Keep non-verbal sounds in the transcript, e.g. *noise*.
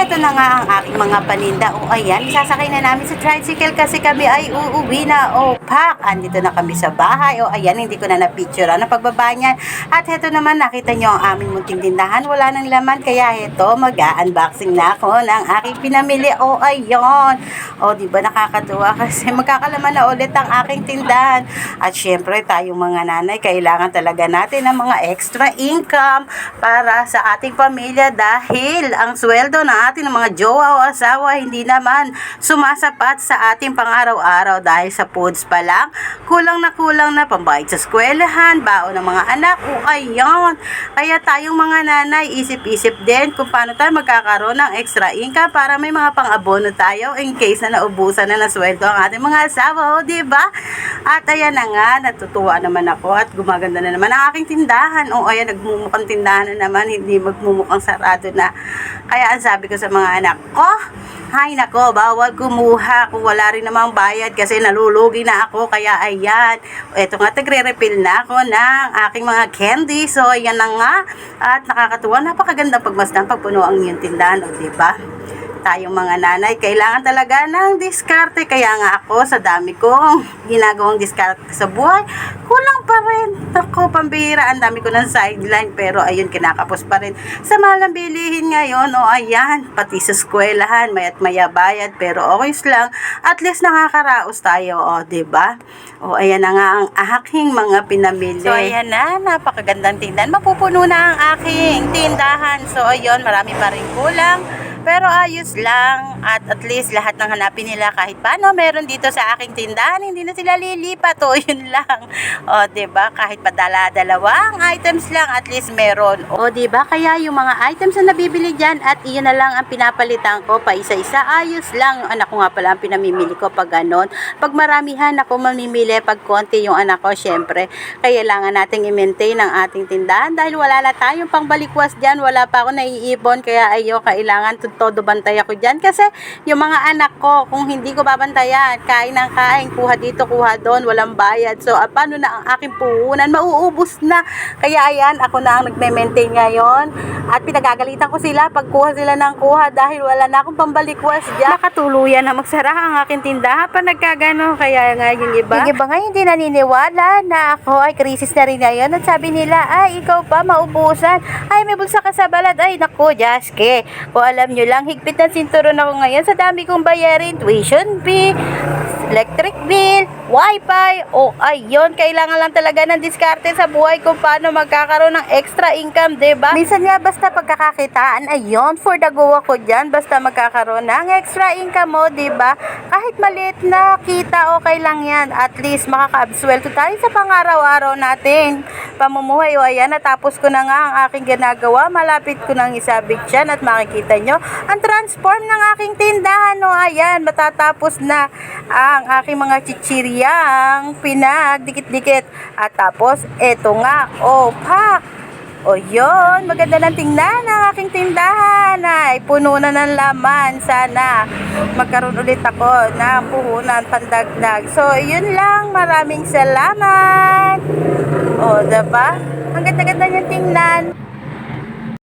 heto na nga ang aking mga paninda. O ayan, sasakay na namin sa tricycle kasi kami ay uuwi na. O pak, andito na kami sa bahay. O ayan, hindi ko na na-picture na pagbaba niyan. At heto naman, nakita nyo ang aming munting tindahan. Wala nang laman, kaya heto, mag-unboxing na ako ng aking pinamili. O ayun. O di ba nakakatuwa *laughs* kasi magkakalaman na ulit ang aking tindahan. At syempre, tayong mga nanay, kailangan talaga natin ng mga extra income para sa ating pamilya dahil ang sweldo ng ating mga jowa o asawa hindi naman sumasapat sa ating pang-araw-araw dahil sa foods pa lang. Kulang na kulang na pambayad sa eskwelahan, baon ng mga anak, o ayun. Kaya tayong mga nanay, isip-isip din kung paano tayo magkakaroon ng extra income para may mga pang-abono tayo in case na naubusan na ng sweldo ang ating mga asawa, o di ba? At ayan na nga, natutuwa naman ako at gumaganda na naman ang aking tindahan. O ayan, nagmumukhang tindahan na naman, hindi magmumukhang sarado na. Kaya ang sabi ko sa mga anak ko, hay nako, bawal kumuha kung wala rin namang bayad kasi nalulugi na ako. Kaya ayan, eto nga, tagre-refill na ako ng aking mga candy. So ayan na nga, at nakakatuwa, napakagandang pagmasdan pagpuno ang iyong tindahan, o diba? Tayong mga nanay, kailangan talaga ng diskarte. Kaya nga ako, sa dami kong ginagawang diskarte sa buhay, kulang pa rin. Ako, pambihira, ang dami ko ng sideline, pero ayun, kinakapos pa rin. Sa mahal ng bilihin ngayon, o ayan, pati sa eskwelahan, mayat maya bayad, pero okay lang. At least nakakaraos tayo, o, 'di ba O, ayan na nga ang aking mga pinamili. So, ayan na, napakagandang tindahan. Mapupuno na ang aking tindahan. So, ayun, marami pa rin kulang. Pero ayos lang at at least lahat ng hanapin nila kahit paano meron dito sa aking tindahan hindi na sila lilipat *laughs* o yun lang. O ba kahit padala dalawang items lang at least meron. O ba kaya yung mga items na nabibili diyan at iyon na lang ang pinapalitan ko pa isa-isa ayos lang. Anak ko nga pala ang pinamimili ko pag ganon. Pag maramihan ako mamimili pag konti yung anak ko syempre kailangan nating i-maintain ang ating tindahan dahil wala na tayong pangbalikwas diyan wala pa ako naiipon kaya ayo kailangan to- todo bantay ako dyan. Kasi yung mga anak ko, kung hindi ko babantayan, kain ng kain, kuha dito, kuha doon, walang bayad. So, ah, paano na ang aking puhunan? Mauubos na. Kaya ayan, ako na ang nagme-maintain ngayon. At pinagagalitan ko sila pag kuha sila ng kuha dahil wala na akong pambalikwas dyan. Nakatuluyan na magsara ang aking tindahan pa nagkagano. Kaya nga yung iba. Yung iba nga hindi naniniwala na ako ay krisis na rin ngayon. At sabi nila, ay ikaw pa maubusan. Ay may bulsa ka sa balad. Ay naku, Jaske. Kung alam nyo lang, higpit na sinturon ako ngayon sa dami kong bayarin. Tuition fee, electric bill, wifi, o ayun, kailangan lang talaga ng diskarte sa buhay kung paano magkakaroon ng extra income, ba? Minsan nga basta pagkakakitaan, ayun, for the go ako dyan, basta magkakaroon ng extra income mo, ba? Kahit maliit na kita, okay lang yan. At least makaka-absweldo tayo sa pangaraw-araw natin. Pamumuhay, o ayan, natapos ko na nga ang aking ginagawa. Malapit ko nang isabit yan at makikita nyo ang transform ng aking tindahan, o ayan, matatapos na ang aking mga chichiryang pinagdikit-dikit. At tapos, eto nga, oh, pak! O yun, maganda ng tingnan ang aking tindahan. Ay, puno na ng laman. Sana magkaroon ulit ako ng puhunan pandagdag. So, yun lang. Maraming salamat. O, diba? Ang ganda-ganda niyang tingnan.